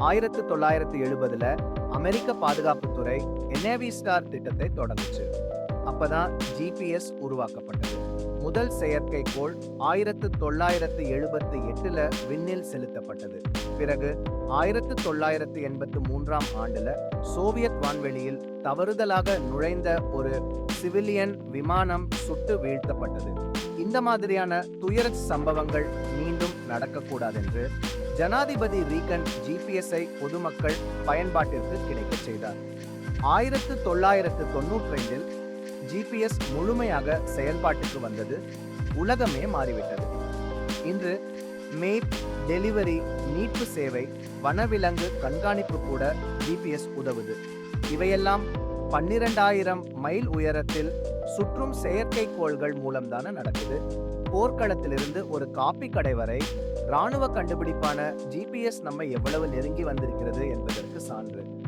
ஆயிரத்து தொள்ளாயிரத்து எழுபதுல அமெரிக்க பாதுகாப்புத்துறை என்ஏவி ஸ்டார் திட்டத்தை தொடங்குச்சு. அப்பதான் ஜிபிஎஸ் உருவாக்கப்பட்டது. முதல் செயற்கைக்கோள் ஆயிரத்து தொள்ளாயிரத்து எழுபத்து எட்டுல விண்ணில் செலுத்தப்பட்டது. பிறகு ஆயிரத்து தொள்ளாயிரத்து எண்பத்து மூன்றாம் ஆண்டுல சோவியத் வான்வெளியில் தவறுதலாக நுழைந்த ஒரு சிவிலியன் விமானம் சுட்டு வீழ்த்தப்பட்டது. இந்த மாதிரியான துயர சம்பவங்கள் மீண்டும் நடக்கக்கூடாதென்று ஜனாதிபதி ரீகன் ஜிபிஎஸ்ஐ பொதுமக்கள் பயன்பாட்டிற்கு கிடைக்கச் செய்தார். ஆயிரத்து தொள்ளாயிரத்து தொன்னூற்றி ஜிபிஎஸ் முழுமையாக செயல்பாட்டுக்கு வந்தது. உலகமே மாறிவிட்டது. இன்று மேப் டெலிவரி மீட்பு சேவை வனவிலங்கு கண்காணிப்பு கூட ஜிபிஎஸ் உதவுது. இவையெல்லாம் பன்னிரெண்டாயிரம் மைல் உயரத்தில் சுற்றும் செயற்கைக்கோள்கள் மூலம்தானே நடக்குது. போர்க்களத்திலிருந்து ஒரு காப்பி கடை வரை ராணுவ கண்டுபிடிப்பான ஜிபிஎஸ் நம்ம எவ்வளவு நெருங்கி வந்திருக்கிறது என்பதற்கு சான்று.